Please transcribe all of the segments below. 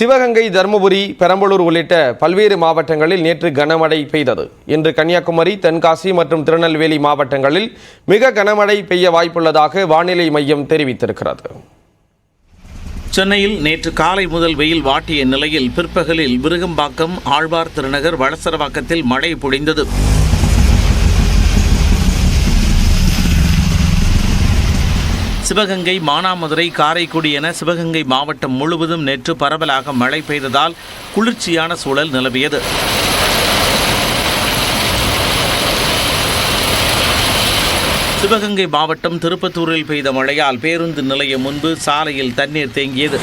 சிவகங்கை தருமபுரி பெரம்பலூர் உள்ளிட்ட பல்வேறு மாவட்டங்களில் நேற்று கனமழை பெய்தது. இன்று கன்னியாகுமரி தென்காசி மற்றும் திருநெல்வேலி மாவட்டங்களில் மிக கனமழை பெய்ய வாய்ப்புள்ளதாக வானிலை மையம் தெரிவித்திருக்கிறது. சென்னையில் நேற்று காலை முதல் வெயில் வாட்டிய நிலையில் பிற்பகலில் விருகம்பாக்கம் ஆழ்வார் திருநகர் வளசரவாக்கத்தில் மழை பொழிந்தது. சிவகங்கை மானாமதுரை காரைக்குடி என சிவகங்கை மாவட்டம் முழுவதும் நேற்று பரவலாக மழை பெய்ததால் குளிர்ச்சியான சூழல் நிலவியது. சிவகங்கை மாவட்டம் திருப்பத்தூரில் பெய்த மழையால் பேருந்து நிலையம் முன்பு சாலையில் தண்ணீர் தேங்கியது.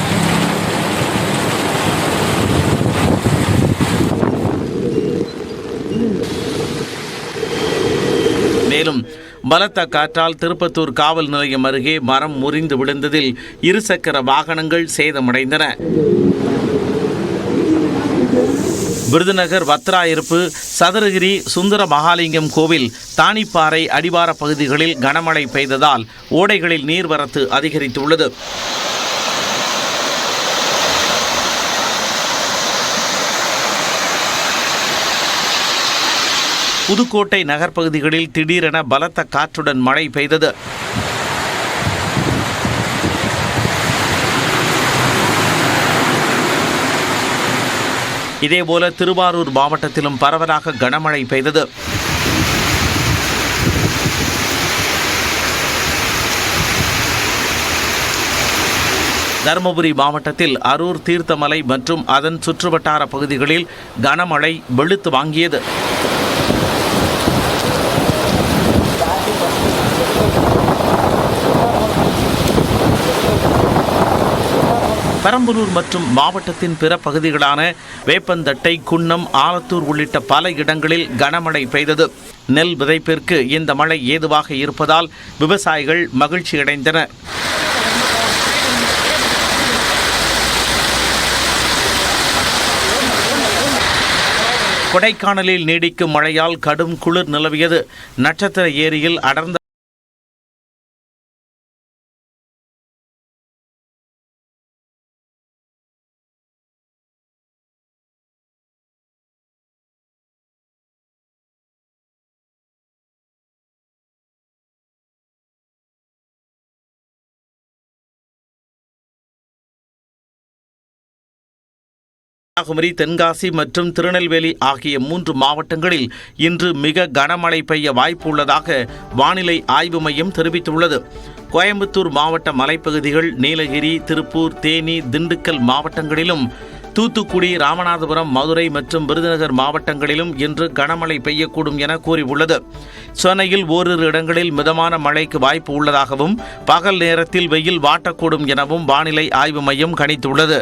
மேலும் பலத்த காற்றால் திருப்பத்தூர் காவல் நிலையம் அருகே மரம் முறிந்து விழுந்ததில் இருசக்கர வாகனங்கள் சேதமடைந்தன. விருதுநகர் வத்ராயிருப்பு சதுரகிரி சுந்தர மகாலிங்கம் கோவில் தானிப்பாறை அடிவார பகுதிகளில் கனமழை பெய்ததால் ஓடைகளில் நீர்வரத்து அதிகரித்துள்ளது. புதுக்கோட்டை நகர்ப்பகுதிகளில் திடீரென பலத்த காற்றுடன் மழை பெய்தது. இதேபோல திருவாரூர் மாவட்டத்திலும் பரவலாக கனமழை பெய்தது. தருமபுரி மாவட்டத்தில் அரூர் தீர்த்தமலை மற்றும் அதன் சுற்றுவட்டார பகுதிகளில் கனமழை வெளுத்து வாங்கியது. பெரம்பலூர் மற்றும் மாவட்டத்தின் பிற பகுதிகளான வேப்பந்தட்டை குன்னம் ஆலத்தூர் உள்ளிட்ட பல இடங்களில் கனமழை பெய்தது. நெல் விதைப்பிற்கு இந்த மழை ஏதுவாக இருப்பதால் விவசாயிகள் மகிழ்ச்சியடைந்தனர் கொடைக்கானலில் நீடிக்கும் மழையால் கடும் குளிர் நிலவியது. நட்சத்திர ஏரியில் அடர்ந்த கன்னியாகுமரி தென்காசி மற்றும் திருநெல்வேலி ஆகிய மூன்று மாவட்டங்களில் இன்று மிக கனமழை பெய்ய வாய்ப்பு உள்ளதாக வானிலை ஆய்வு மையம் தெரிவித்துள்ளது. கோயம்புத்தூர் மாவட்ட மலைப்பகுதிகள் நீலகிரி திருப்பூர் தேனி திண்டுக்கல் மாவட்டங்களிலும் தூத்துக்குடி ராமநாதபுரம் மதுரை மற்றும் விருதுநகர் மாவட்டங்களிலும் இன்று கனமழை பெய்யக்கூடும் என கூறியுள்ளது. சென்னையில் ஓரிரு இடங்களில் மிதமான மழைக்கு வாய்ப்பு உள்ளதாகவும் பகல் நேரத்தில் வெயில் வாட்டக்கூடும் எனவும் வானிலை ஆய்வு மையம் கணித்துள்ளது.